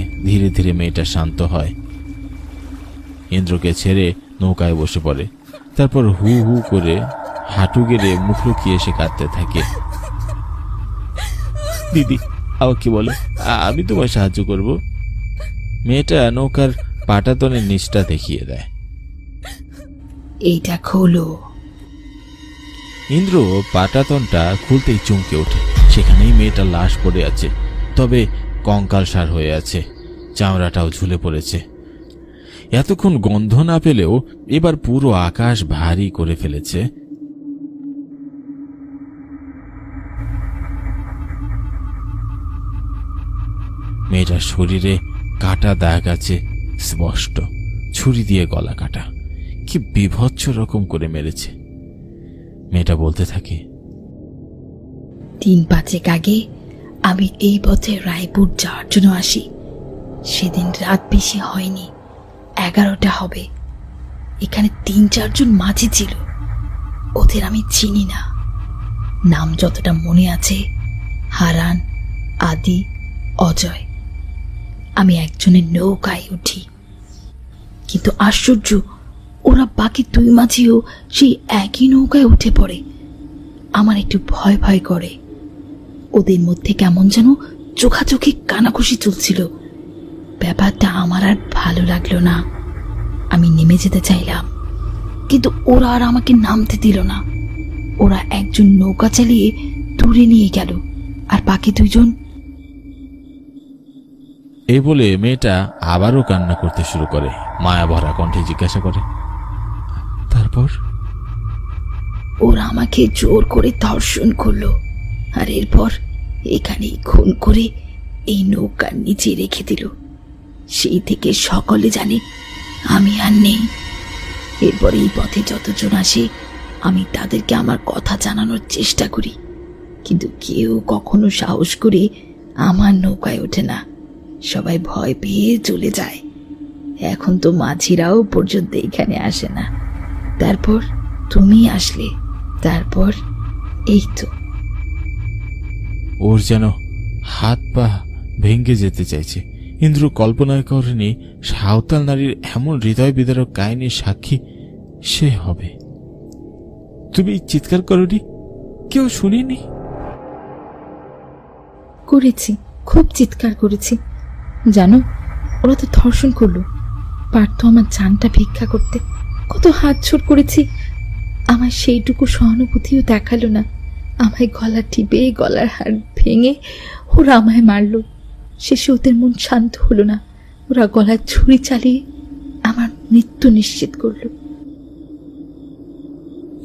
ধীরে ধীরে মেয়েটা শান্ত হয়। ইন্দ্রকে ছেড়ে নৌকায় বসে পড়ে। তারপর হু হু করে হাঁটু গেড়ে মুখ লুকিয়ে এসে কাঁদতে থাকে। দিদি আমাকে বলো? আমি তোমায় সাহায্য করব। মেয়েটা নৌকার পাটাতনের নিচটা দেখিয়ে দেয়। এইটা খোলো। ইন্দ্র পাটাতনটা খুলতেই চমকে ওঠে। সেখানেই মেয়েটা লাশ পড়ে আছে। তবে কঙ্কাল সার হয়ে আছে। চামড়াটাও ঝুলে পড়েছে। এতক্ষণ গন্ধ না পেলেও এবার পুরো আকাশ ভারী করে ফেলেছে। মেয়েটার শরীরে কাটা দাগ আছে, স্পষ্ট। ছুরি দিয়ে গলা কাটা। কি বিভৎস রকম করে মেরেছে। মেয়েটা বলতে থাকে, তিন পাঁচেক আগে আমি এই পথে রায়পুর যাওয়ার জন্য আসি। সেদিন রাত বেশি হয়নি। এগারোটা হবে। এখানে তিন চারজন মাঝি ছিল। ওদের আমি চিনি না। নাম যতটা মনে আছে, হারান, আদি, অজয়। আমি একজনের নৌকায় উঠি। কিন্তু আশ্চর্য, ওরা বাকি দুই মাঝিও সেই একই নৌকায় উঠে পড়ে। আমার একটু ভয় ভয় করে। ওদের মধ্যে কেমন যেন চোখাচোখি কানাঘুষি চলছিল। ব্যাপারটা আমার আর ভালো লাগল না। আমি নেমে যেতে চাইলাম। কিন্তু ওরা আর আমাকে নামতে দিল না। ওরা একজন নৌকা চালিয়ে দূরে নিয়ে গেল। আর বাকি দুজন এই বলে মেয়েটা আবারও কান্না করতে শুরু করে। মায়া ভরা কণ্ঠে জিজ্ঞাসা করে তারপর? ওরা আমাকে জোর করে ধর্ষণ করল। আর এরপর এখানেই খুন করে এই নৌকার নিচে রেখে দিল। সেই থেকে সকলে জানে আমি আর নেই। এরপর এই পথে যতজন আসে, আমি তাদেরকে আমার কথা জানানোর চেষ্টা করি। কিন্তু কেউ কখনো সাহস করে আমার নৌকায় ওঠে না। সবাই ভয় পেয়ে চলে যায়। এখন তো মাঝিরাও পর্যন্ত এখানে আসে না। তারপর তুমি আসলে, তারপর এই তো। ওর যেন হাত পা ভেঙে যেতে চাইছে। ইন্দ্র কল্পনায় করেনি সাঁওতাল নারীর এমন হৃদয় বিদারক কাহিনীর সাক্ষী সে হবে। তুমি চিৎকার করনি? কেউ শুনিনি? করেছি, খুব চিৎকার করেছি। জানো, ওরা তো ধর্ষণ করল। পারত আমার জানটা ভিক্ষা করতে। কত হাত ছোট করেছি। আমার সেইটুকু সহানুভূতিও দেখাল না। আমায় গলা টিপে গলার হাড় ভেঙে ওরা আমায় মারলো। শেষে ওদের মন শান্ত হলো না। ওরা গলার ছুরি চালিয়ে আমার মৃত্যু নিশ্চিত করল।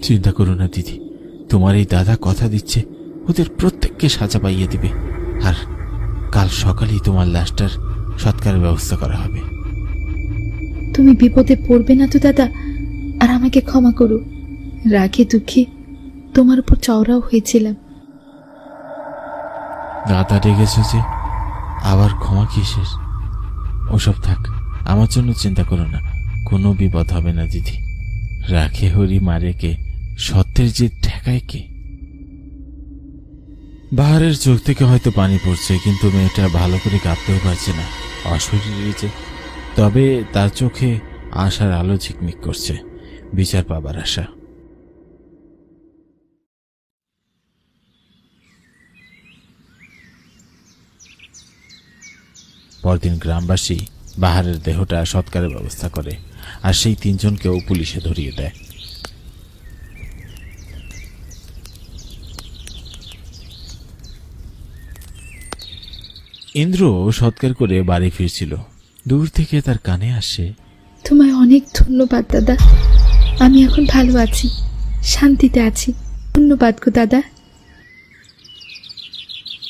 চিন্তা করো না দিদি। তোমার এই দাদা কথা দিচ্ছে ওদের প্রত্যেককে সাজা পাইয়ে দিবে। আর কাল সকালেই তোমার লাশটার সৎকারের ব্যবস্থা করা হবে। তুমি বিপদে পড়বে না তো দাদা। আর আমাকে ক্ষমা করো। রাগে দুঃখে তোমার উপর চওড়াও হয়েছিলাম। দাদা ডেকেছে যে, আবার ক্ষমা কিসের? ওসব থাক, আমার জন্য চিন্তা করো না, কোনো বিপদ হবে না, দিদি। রাখে হরি মারে কে, সত্যের যে ঠেকায় কে? বাহারের চোখ থেকে হয়তো পানি পড়ছে, কিন্তু মেয়েটা ভালো করে কাঁপতেও পারছে না। অশরীরই যে, তবে তার চোখে আশার আলো ঝিকমিক করছে, বিচার পাবার আশা। পরদিন গ্রামবাসী বাহারের দেহটা সৎকারের ব্যবস্থা করে আর সেই তিনজনকেও পুলিশে ধরিয়ে দেয়। ইন্দ্র সৎকার করে বাড়ি ফিরছিল। দূর থেকে তার কানে আসে তোমায় অনেক ধন্যবাদ দাদা। আমি এখন ভালো আছি শান্তিতে আছি। ধন্যবাদ গো দাদা।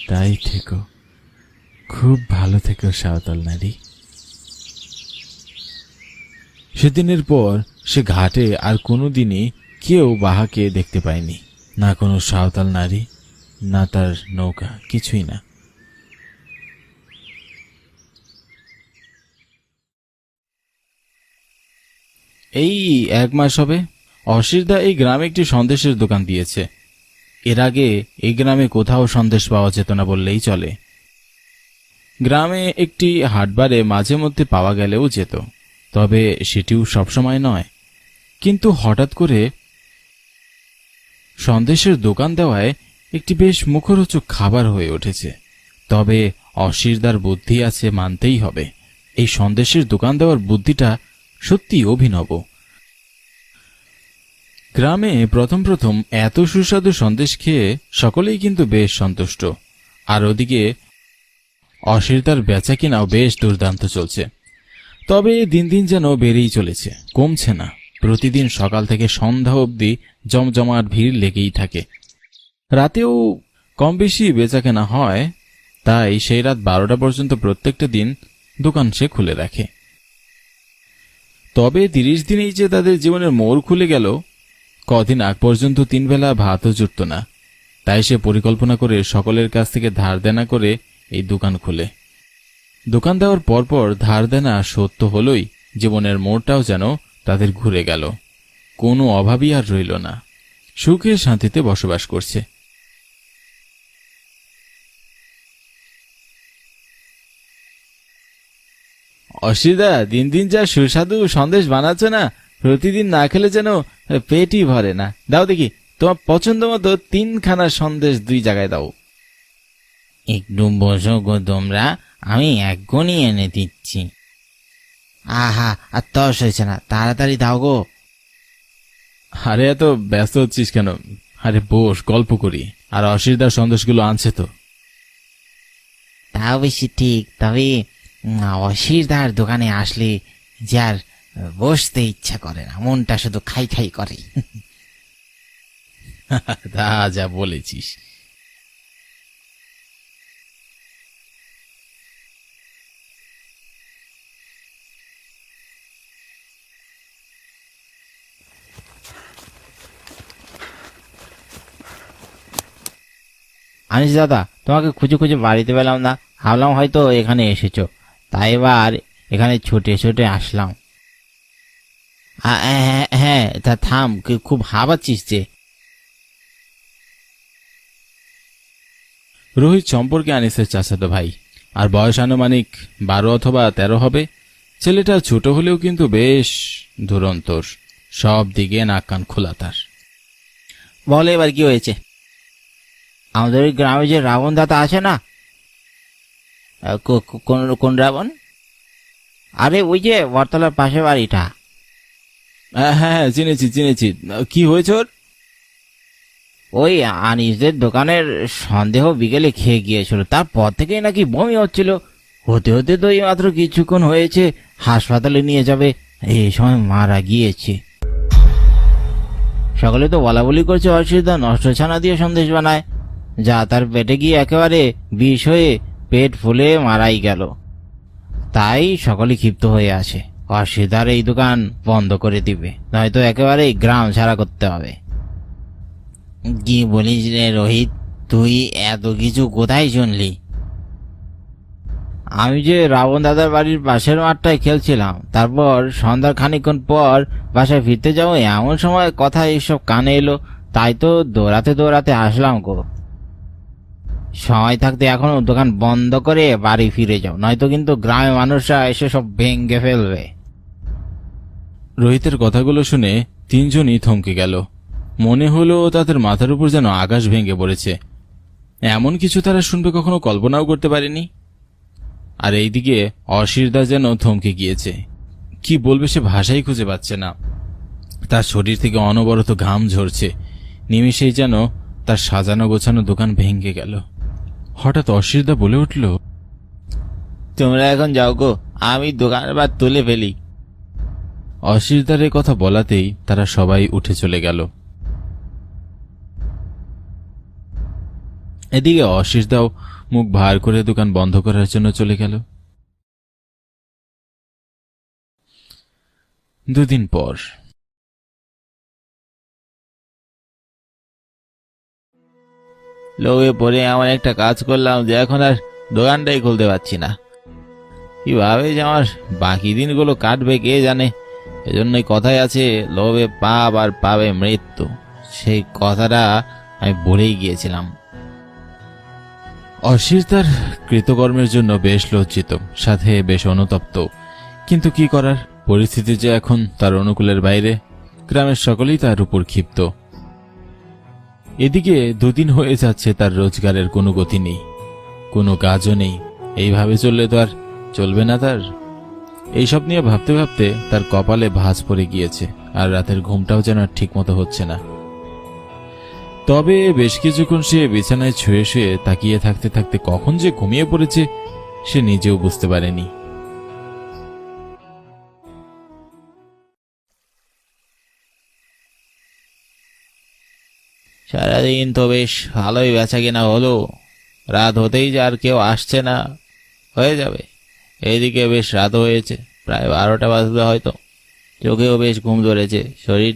তাই থেকো। খুব ভালো থেকো, সাঁওতাল নারী। সেদিনের পর সে ঘাটে আর কোনো দিনই কেউ বাহাকে দেখতে পায়নি। না কোনো সাঁওতাল নারী, না তার নৌকা, কিছুই না। এই এক মাস হবে, অশিরদা এই গ্রামে একটি সন্দেশের দোকান দিয়েছে। এর আগে এই গ্রামে কোথাও সন্দেশ পাওয়া যেত না বললেই চলে। গ্রামে একটি হাটবারে মাঝে মধ্যে পাওয়া গেলেও যেত, তবে সেটিও সবসময় নয়। কিন্তু হঠাৎ করে সন্দেশের দোকান দেওয়ায় একটি বেশ মুখরোচক খাবার হয়ে উঠেছে। তবে অশিরদার বুদ্ধি আছে মানতেই হবে। এই সন্দেশের দোকান দেওয়ার বুদ্ধিটা সত্যি অভিনব। গ্রামে প্রথম প্রথম এত সুস্বাদু সন্দেশ খেয়ে সকলেই কিন্তু বেশ সন্তুষ্ট। আর ওদিকে অশিরদার বেচা কিনাও বেশ দুর্দান্ত চলছে। তবে দিন দিন যেন বেড়েই চলেছে, কমছে না। প্রতিদিন সকাল থেকে সন্ধ্যা অবধি জমজমাট ভিড় লেগেই থাকে। রাতেও কম বেশি বেচা কেনা হয়, তাই সেই রাত বারোটা পর্যন্ত প্রত্যেকটা দিন দোকান সে খুলে রাখে। তবে তিরিশ দিনেই যে তাদের জীবনের মোড় খুলে গেল, কদিন আগ পর্যন্ত তিন বেলা ভাতও জুটত না। তাই সে পরিকল্পনা করে সকলের কাছ থেকে ধার দেনা করে এই দোকান খুলে। দোকান দেওয়ার পরপর ধার দেনা সত্য হলই জীবনের মোড়টাও যেন তাদের ঘুরে গেল। কোনো অভাবই আর রইল না। সুখে শান্তিতে বসবাস করছে। অসিদা দিন দিন যা সুস্বাদু সন্দেশ বানাচ্ছ না, প্রতিদিন না খেলে যেন পেটই ভরে না। দাও দেখি, তোমার পছন্দ মতো তিনখানা সন্দেশ দুই জায়গায় দাও। একটু বসো গো তোমরা আমি এক্ষুনি এনে দিচ্ছি। আহা আর তস হয়েছে না তাড়াতাড়ি দাও গো। আরে এত ব্যস্ত হচ্ছিস কেন? আরে বস গল্প করি আর অসিদার সন্দেশগুলো আনছে তো। তা অবশ্যই ঠিক তবে উম, অশিরদার দোকানে আসলে যে আর বসতে ইচ্ছা করে না মনটা শুধু খাই খাই করে তা যা বলেছিস। আনিস দাদা তোমাকে খুঁজে খুঁজে বাড়িতে পেলাম না। ভাবলাম হয়তো এখানে এসেছ। তাই এবার এখানে ছুটে ছুটে আসলাম। হ্যাঁ তা থাম কি- খুব হাবাচ্ছিস যে। রোহিত সম্পর্কে আনিসের চাচাতো ভাই। আর বয়স আনুমানিক বারো অথবা তেরো হবে। ছেলেটা ছোট হলেও কিন্তু বেশ দুরন্তর। সব দিকে নাক কান খোলা তার। বলো এবার কি হয়েছে? আমাদের ওই গ্রামে যে রাবণ দাতা আছে না কোন কোন রাবণ? আরে ওই যে বরতলার পাশে বাড়িটা। হ্যাঁ হ্যাঁ চিনেছি চিনেছি। কি হয়েছে ওর? ওই আনিসদের দোকানের সন্দেহ বিকেলে খেয়ে গিয়েছিল তারপর থেকেই নাকি বমি হচ্ছিল। হতে হতে তো এই মাত্র কিছুক্ষণ হয়েছে হাসপাতালে নিয়ে যাবে এই সময় মারা গিয়েছে। সকলে তো বলা বলি করছে অসুবিধা নষ্ট ছানা দিয়ে সন্দেশ বানায়। যা তার পেটে গিয়ে একেবারে বিষ হয়ে পেট ফুলে মারাই গেল। তাই সকলে ক্ষিপ্ত হয়ে আছে। অসুবিধার এই দোকান বন্ধ করে দিবে। নয়তো একেবারে গ্রাম ছাড়া করতে হবে। কি বলিস রে রোহিত? তুই এত কিছু কোথায় শুনলি? আমি যে রাবণ দাদার বাড়ির পাশের মাঠটায় খেলছিলাম, তারপর সন্ধ্যার খানিকক্ষণ পর বাসায় ফিরতে যাব এমন সময় কথা এইসব কানে এলো। তাই তো দৌড়াতে দৌড়াতে আসলাম গো। সময় থাকতে এখনও দোকান বন্ধ করে বাড়ি ফিরে যাও। নয়তো কিন্তু গ্রামের মানুষরা এসে সব ভেঙে ফেলবে। রোহিতের কথাগুলো শুনে তিনজনই থমকে গেল। মনে হলো তাদের মাথার উপর যেন আকাশ ভেঙে পড়েছে। এমন কিছু তারা শুনবে কখনো কল্পনাও করতে পারেনি। আর এইদিকে অসিরদা যেন থমকে গিয়েছে। কি বলবে সে ভাষাই খুঁজে পাচ্ছে না। তার শরীর থেকে অনবরত ঘাম ঝরছে। নিমিষেই যেন তার সাজানো গোছানো দোকান ভেঙে গেল। হঠাৎ অশিরদা বলে উঠল তোমরা এখন যাও গো আমি দোকানের বার তুলে ফেলি। অশিরদার এ কথা বলাতেই তারা সবাই উঠে চলে গেল। এদিকে অশিসদাও মুখ ভার করে দোকান বন্ধ করার জন্য চলে গেল। দুদিন পর লোভে পড়ে এমন একটা কাজ করলাম যে এখন আর দোকানটাই খুলতে পারছি না। কীভাবে যে আমার বাকি দিনগুলো কাটবে কে জানে? এজন্যই কথাই আছে, লোভে পাপ আর পাবে মৃত্যু। সেই কথাটা আমি বলেই গিয়েছিলাম। অশির তার কৃতকর্মের জন্য বেশ লজ্জিত, সাথে বেশ অনুতপ্ত। কিন্তু কি করার? পরিস্থিতি যে এখন তার অনুকূলের বাইরে, গ্রামের সকলেই তার উপর ক্ষিপ্ত। এদিকে দুদিন হয়ে যাচ্ছে তার রোজগারের কোনো গতি নেই। কোনো কাজও নেই। এইভাবে চললে তো আর চলবে না তার। এইসব নিয়ে ভাবতে ভাবতে তার কপালে ভাঁজ পড়ে গিয়েছে, আর রাতের ঘুমটাও যেন ঠিকমতো হচ্ছে না। তবে বেশ কিছুক্ষণ সে বিছানায় ছুঁয়ে শুয়ে তাকিয়ে থাকতে থাকতে কখন যে ঘুমিয়ে পড়েছে, সে নিজেও বুঝতে পারেনি। সারাদিন তো বেশ ভালোই বেচা কেনা হলো। রাত হতেই যে আর কেউ আসছে না। হয়ে যাবে। এইদিকে বেশ রাত হয়েছে। প্রায় বারোটা বাজবে হয়তো। চোখেও বেশ ঘুম ধরেছে। শরীর